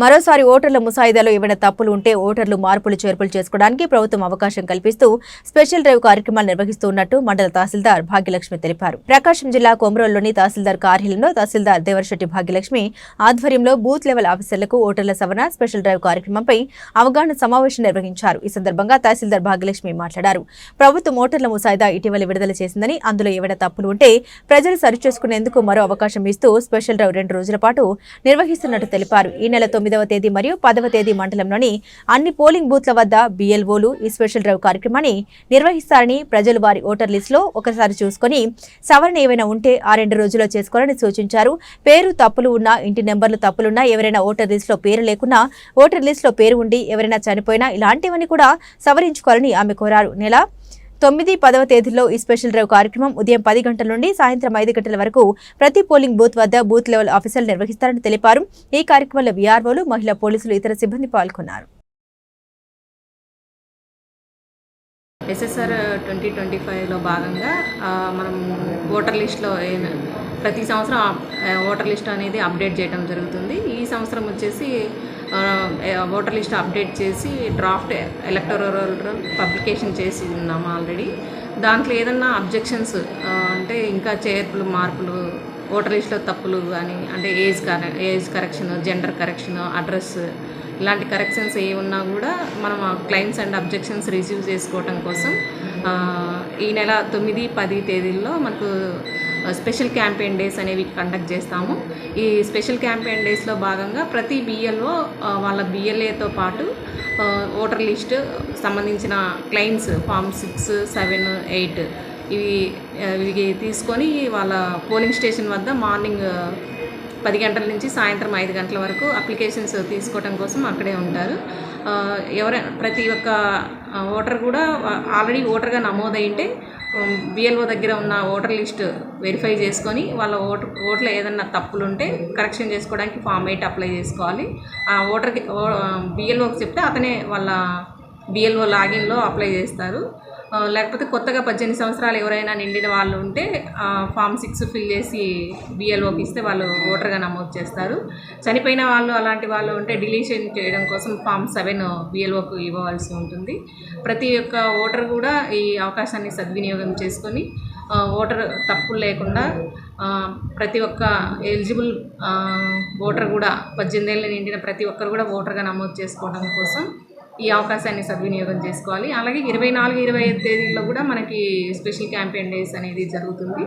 మరోసారి ఓటర్ల ముసాయిదాలో ఏమైనా తప్పులు ఉంటే ఓటర్లు మార్పులు చేర్పులు చేసుకోవడానికి ప్రభుత్వం అవకాశం కల్పిస్తూ స్పెషల్ డ్రైవ్ కార్యక్రమాలు నిర్వహిస్తున్నట్టు మండల తహసీల్దార్ భాగ్యలక్ష్మి తెలిపారు. ప్రకాశం జిల్లా కొమరోల్లోని తహసీల్దార్ కార్యాలయంలో తహసీల్దార్ దేవరశెట్టి భాగ్యలక్ష్మి ఆధ్వర్యంలో బూత్ లెవెల్ ఆఫీసర్లకు ఓటర్ల సవరణ స్పెషల్ డ్రైవ్ కార్యక్రమంపై అవగాహన సమావేశం నిర్వహించారు. ఈ సందర్భంగా తహసీల్దార్ భాగ్యలక్ష్మి మాట్లాడారు. ప్రభుత్వం ఓటర్ల ముసాయిదా ఇటీవల విడుదల చేసిందని అందులో ఏవైనా తప్పులు ఉంటే ప్రజలు సరిచేసుకునేందుకు మరో అవకాశం ఇస్తూ స్పెషల్ డ్రైవ్ రెండు రోజుల పాటు నిర్వహిస్తున్నట్టు తెలిపారు. ఈ నెల తొమ్మిదవ తేదీ మరియు పదవ తేదీ మండలంలోని అన్ని పోలింగ్ బూత్ల వద్ద బిఎల్ఓలు ఈ స్పెషల్ డ్రైవ్ కార్యక్రమాన్ని నిర్వహిస్తారని ప్రజలు వారి ఓటర్ లిస్టులో ఒకసారి చూసుకొని సవరణ ఏమైనా ఉంటే ఆ రెండు రోజుల్లో చేసుకోవాలని సూచించారు. పేరు తప్పులు ఉన్నా ఇంటి నెంబర్లు తప్పులున్నా ఎవరైనా ఓటర్ లిస్టులో పేరు లేకున్నా ఓటర్ లిస్టులో పేరు ఉండి ఎవరైనా చనిపోయినా ఇలాంటివన్నీ కూడా సవరించుకోవాలని ఆమె కోరారు. నెల తొమ్మిది పదవ తేదీలో ఈ స్పెషల్ డ్రైవ్ కార్యక్రమం ఉదయం పది గంటల నుండి సాయంత్రం ఐదు గంటల వరకు ప్రతి పోలింగ్ బూత్ వద్ద బూత్ లెవెల్ ఆఫీసర్లు నిర్వహిస్తారని తెలిపారు. ఈ కార్యక్రమంలో వీఆర్ఓలు మహిళా పోలీసులు ఇతర సిబ్బంది పాల్గొన్నారు. ఎస్ఎస్ఆర్ ట్వంటీ ట్వంటీ ఫైవ్లో భాగంగా మనం ఓటర్ లిస్ట్లో ప్రతి సంవత్సరం ఓటర్ లిస్ట్ అనేది అప్డేట్ చేయడం జరుగుతుంది. ఈ సంవత్సరం వచ్చేసి ఓటర్ లిస్ట్ అప్డేట్ చేసి డ్రాఫ్ట్ ఎలక్టోరల్ పబ్లికేషన్ చేసి ఉన్నాము ఆల్రెడీ దాంట్లో ఏదన్నా అబ్జెక్షన్స్ అంటే ఇంకా చేర్పులు మార్పులు ఓటర్ లిస్ట్లో తప్పులు కానీ అంటే ఏజ్ కర age correction gender correction address ఇలాంటి కరెక్షన్స్ ఏ ఉన్నా కూడా మనం క్లైమ్స్ అండ్ అబ్జెక్షన్స్ రిసీవ్ చేసుకోవటం కోసం ఈ నెల తొమ్మిది పది తేదీల్లో మనకు స్పెషల్ క్యాంపెయిన్ డేస్ అనేవి కండక్ట్ చేస్తాము. ఈ స్పెషల్ క్యాంపెయిన్ డేస్లో భాగంగా ప్రతి బిఎల్ఓ వాళ్ళ బిఎల్ఏతో పాటు ఓటర్ లిస్ట్ సంబంధించిన claims form six seven eight ఇవి ఇవి తీసుకొని వాళ్ళ పోలింగ్ స్టేషన్ వద్ద మార్నింగ్ పది గంటల నుంచి సాయంత్రం ఐదు గంటల వరకు అప్లికేషన్స్ తీసుకోవడం కోసం అక్కడే ఉంటారు. ఎవరైనా ప్రతి ఒక్క ఓటర్ కూడా ఆల్రెడీ ఓటర్గా నమోదైంటే బిఎల్ఓ దగ్గర ఉన్న ఓటర్ లిస్ట్ వెరిఫై చేసుకొని వాళ్ళ ఓటర్ ఓట్లో ఏదన్నా తప్పులు ఉంటే కరెక్షన్ చేసుకోవడానికి ఫామ్ ఎయిట్ అప్లై చేసుకోవాలి. ఆ ఓటర్కి బిఎల్ఓకి చెప్తే అతనే వాళ్ళ బిఎల్ఓ లాగిన్లో అప్లై చేస్తారు. లేకపోతే కొత్తగా పద్దెనిమిది సంవత్సరాలు ఎవరైనా నిండిన వాళ్ళు ఉంటే ఫామ్ సిక్స్ ఫిల్ చేసి బిఎల్ఓకి ఇస్తే వాళ్ళు ఓటర్గా నమోదు చేస్తారు. చనిపోయిన వాళ్ళు అలాంటి వాళ్ళు ఉంటే డిలీషన్ చేయడం కోసం ఫామ్ సెవెన్ బిఎల్ఓకు ఇవ్వవలసి ఉంటుంది. ప్రతి ఒక్క ఓటర్ కూడా ఈ అవకాశాన్ని సద్వినియోగం చేసుకొని ఓటర్ తప్పులు లేకుండా ప్రతి ఒక్క ఎలిజిబుల్ ఓటర్ కూడా పద్దెనిమిది ఏళ్ళు నిండిన ప్రతి ఒక్కరు కూడా ఓటర్గా నమోదు చేసుకోవడం కోసం ఈ అవకాశాన్ని సద్వినియోగం చేసుకోవాలి. అలాగే ఇరవై నాలుగు ఇరవై ఐదు తేదీల్లో కూడా మనకి స్పెషల్ క్యాంపెయిన్ డేస్ అనేది జరుగుతుంది.